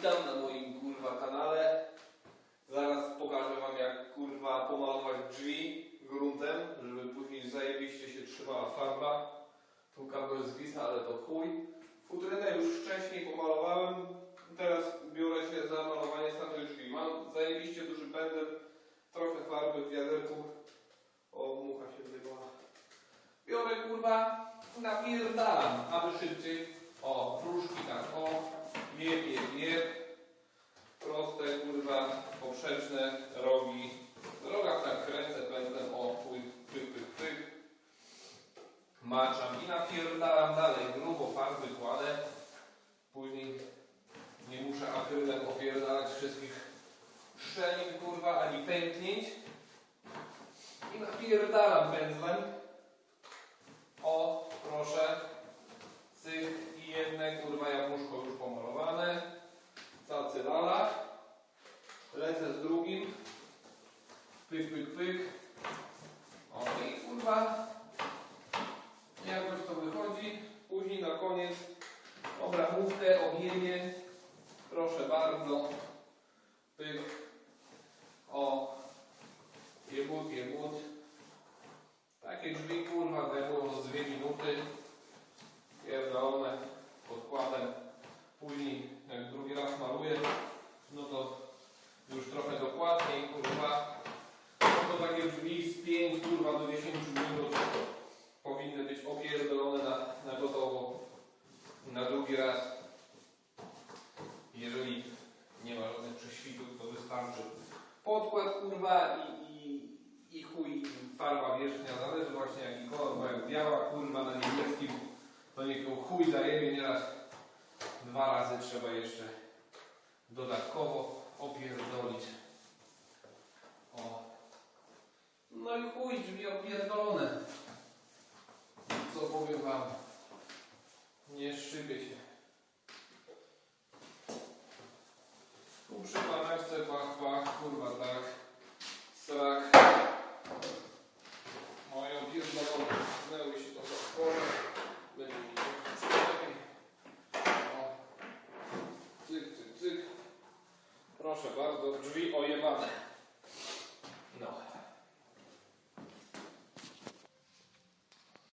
witam na moim kurwa kanale. Zaraz pokażę wam jak kurwa pomalować drzwi gruntem, żeby później zajebiście się trzymała farba. Tu kabel zwisa, ale to chuj. Futrynę już wcześniej pomalowałem, teraz biorę się za malowanie samych drzwi. Mam zajebiście duży pędzel, trochę farby w wiaderku. O, mucha się wyjebała. Biorę kurwa, napierdalam, aby szybciej. O, wróżki tak, o jeb, jeb, jeb. Proste kurwa, poprzeczne rogi. W rogach tak kręcę pędzlem, o, chuj, pyk, pyk, pyk. Maczam i napierdalam dalej, grubo farby kładę. Później nie muszę akrylem opierdalać wszystkich szczelin, kurwa, ani pęknięć. I napierdalam pędzlem. O, proszę. Lecę z drugim. Pyk, pyk, pyk. O i kurwa. Jakoś to wychodzi. Później na koniec obramówkę, objemie. Proszę bardzo. Pyk. O. Jebut, jebut. Takie drzwi kurwa zajmują z dwie minuty. Pierdolone podkładem. Później jak drugi raz maluję, no to już trochę dokładniej kurwa. No to takie drzwi z 5 kurwa do 10 minut powinny być opierdolone na, na gotowo. Na drugi raz. Jeżeli nie ma żadnych prześwitów, to wystarczy podkład kurwa i, i, i chuj farba wierzchnia, zależy właśnie jaki kolor, bo jak biała kurwa na niebieskim, to niech ją chuj zajebie nieraz dwa razy trzeba jeszcze dodatkowo opierdolić. O. No i chuj, drzwi opierdolone. Co powiem wam? Nie szybie się. Tu przy paneczce pach, kurwa tak.